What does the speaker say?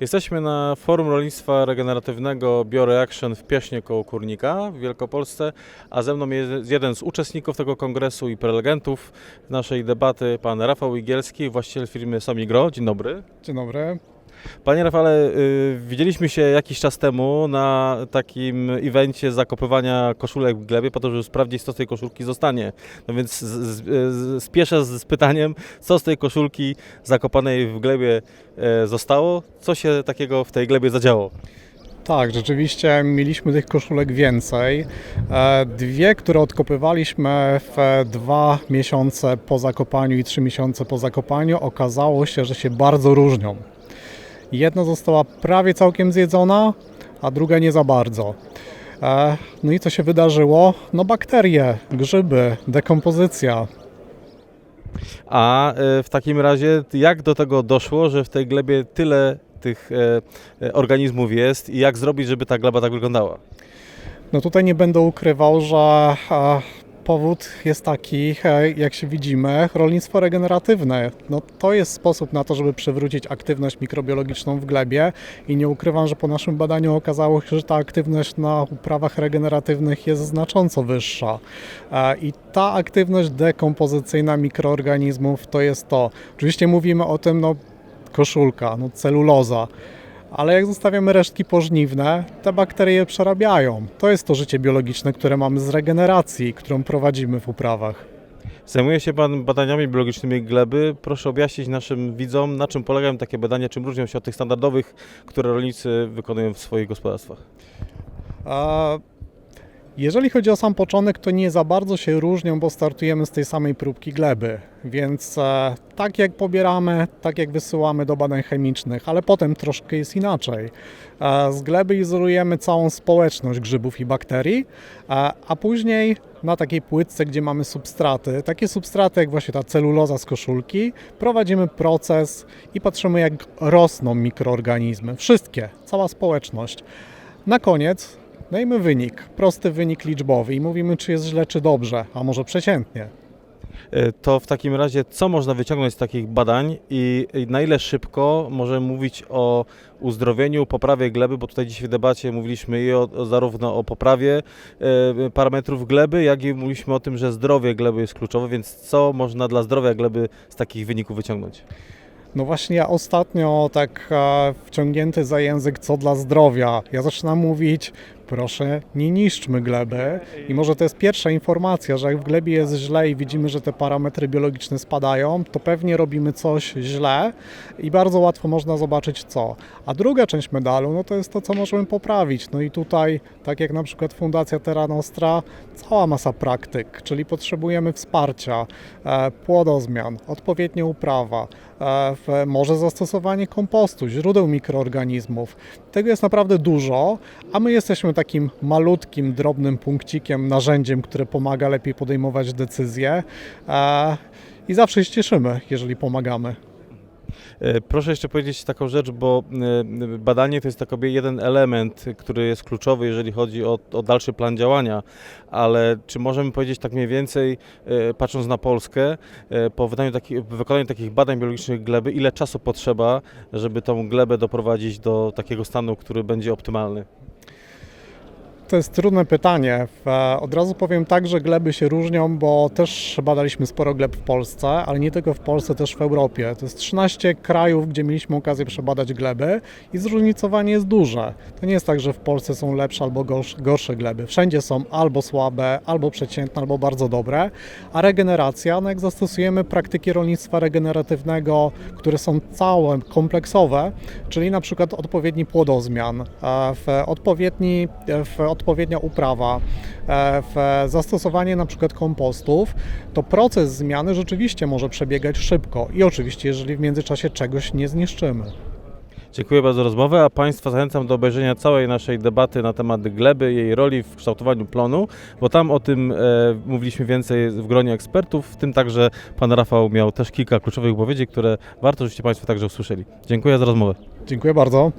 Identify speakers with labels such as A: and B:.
A: Jesteśmy na Forum Rolnictwa Regeneratywnego BioReaction w Pieśnie koło Kurnika w Wielkopolsce, a ze mną jest jeden z uczestników tego kongresu i prelegentów naszej debaty, pan Rafał Igielski, właściciel firmy Somigro. Dzień dobry.
B: Dzień dobry.
A: Panie Rafale, y, widzieliśmy się jakiś czas temu na takim evencie zakopywania koszulek w glebie po to, żeby sprawdzić, co z tej koszulki zostanie. No więc z, z, spieszę z, z pytaniem, co z tej koszulki zakopanej w glebie e, zostało? Co się takiego w tej glebie zadziało?
B: Tak, rzeczywiście mieliśmy tych koszulek więcej. E, Dwie, które odkopywaliśmy w dwa miesiące po zakopaniu i trzy miesiące po zakopaniu, okazało się, że się bardzo różnią. Jedna została prawie całkiem zjedzona, a druga nie za bardzo. E, No i co się wydarzyło? No bakterie, grzyby, dekompozycja.
A: A e, w takim razie, jak do tego doszło, że w tej glebie tyle tych e, organizmów jest i jak zrobić, żeby ta gleba tak wyglądała?
B: No tutaj nie będę ukrywał, że powód jest taki, jak się widzimy, rolnictwo regeneratywne. No to jest sposób na to, żeby przywrócić aktywność mikrobiologiczną w glebie i nie ukrywam, że po naszym badaniu okazało się, że ta aktywność na uprawach regeneratywnych jest znacząco wyższa. E, I ta aktywność dekompozycyjna mikroorganizmów to jest to. Oczywiście mówimy o tym, no koszulka, no celuloza. Ale jak zostawiamy resztki pożniwne, te bakterie je przerabiają. To jest to życie biologiczne, które mamy z regeneracji, którą prowadzimy w uprawach.
A: Zajmuje się Pan badaniami biologicznymi gleby. Proszę objaśnić naszym widzom, na czym polegają takie badania, czym różnią się od tych standardowych, które rolnicy wykonują w swoich gospodarstwach.
B: A jeżeli chodzi o sam początek, to nie za bardzo się różnią, bo startujemy z tej samej próbki gleby. Więc e, tak jak pobieramy, tak jak wysyłamy do badań chemicznych, ale potem troszkę jest inaczej. E, z gleby izolujemy całą społeczność grzybów i bakterii, a, a później na takiej płytce, gdzie mamy substraty, takie substraty jak właśnie ta celuloza z koszulki, prowadzimy proces i patrzymy jak rosną mikroorganizmy. Wszystkie, cała społeczność. Na koniec dajmy wynik, prosty wynik liczbowy i mówimy, czy jest źle, czy dobrze, a może przeciętnie.
A: E, To w takim razie, co można wyciągnąć z takich badań i na ile szybko możemy mówić o uzdrowieniu, poprawie gleby, bo tutaj dzisiaj w debacie mówiliśmy i o, o zarówno o poprawie e, parametrów gleby, jak i mówiliśmy o tym, że zdrowie gleby jest kluczowe, więc co można dla zdrowia gleby z takich wyników wyciągnąć?
B: No właśnie ja ostatnio tak e, wciągnięty za język co dla zdrowia. Ja zaczynam mówić, proszę nie niszczmy gleby i może to jest pierwsza informacja, że jak w glebie jest źle i widzimy, że te parametry biologiczne spadają, to pewnie robimy coś źle i bardzo łatwo można zobaczyć co. A druga część medalu, no to jest to, co możemy poprawić. No i tutaj, tak jak na przykład Fundacja Terra Nostra, cała masa praktyk, czyli potrzebujemy wsparcia, e, płodozmian, odpowiednia uprawa, e, może zastosowanie kompostu, źródeł mikroorganizmów. Tego jest naprawdę dużo, a my jesteśmy takim malutkim, drobnym punkcikiem, narzędziem, które pomaga lepiej podejmować decyzje e, i zawsze się cieszymy, jeżeli pomagamy.
A: E, Proszę jeszcze powiedzieć taką rzecz, bo e, badanie to jest takoby jeden element, który jest kluczowy, jeżeli chodzi o, o dalszy plan działania, ale czy możemy powiedzieć tak mniej więcej, patrząc na Polskę, po taki, wykonaniu takich badań biologicznych gleby, ile czasu potrzeba, żeby tą glebę doprowadzić do takiego stanu, który będzie optymalny?
B: To jest trudne pytanie. W- Od razu powiem tak, że gleby się różnią, bo też badaliśmy sporo gleb w Polsce, ale nie tylko w Polsce, też w Europie. To jest 13 krajów, gdzie mieliśmy okazję przebadać gleby i zróżnicowanie jest duże. To nie jest tak, że w Polsce są lepsze albo gorsze, gleby. Wszędzie są albo słabe, albo przeciętne, albo bardzo dobre. A regeneracja, no jak zastosujemy praktyki rolnictwa regeneratywnego, które są całe, kompleksowe, czyli na przykład odpowiedni płodozmian, e, w odpowiedni, w odpowiednia uprawa, e, w zastosowanie na przykład kompostów, to proces zmiany rzeczywiście może przebiegać szybko i oczywiście, jeżeli w międzyczasie czegoś nie zniszczymy.
A: Dziękuję bardzo za rozmowę, a Państwa zachęcam do obejrzenia całej naszej debaty na temat gleby, jej roli w kształtowaniu plonu, bo tam o tym e, mówiliśmy więcej w gronie ekspertów, w tym także Pan Rafał miał też kilka kluczowych wypowiedzi, które warto, żebyście Państwo także usłyszeli. Dziękuję za rozmowę.
B: Dziękuję bardzo.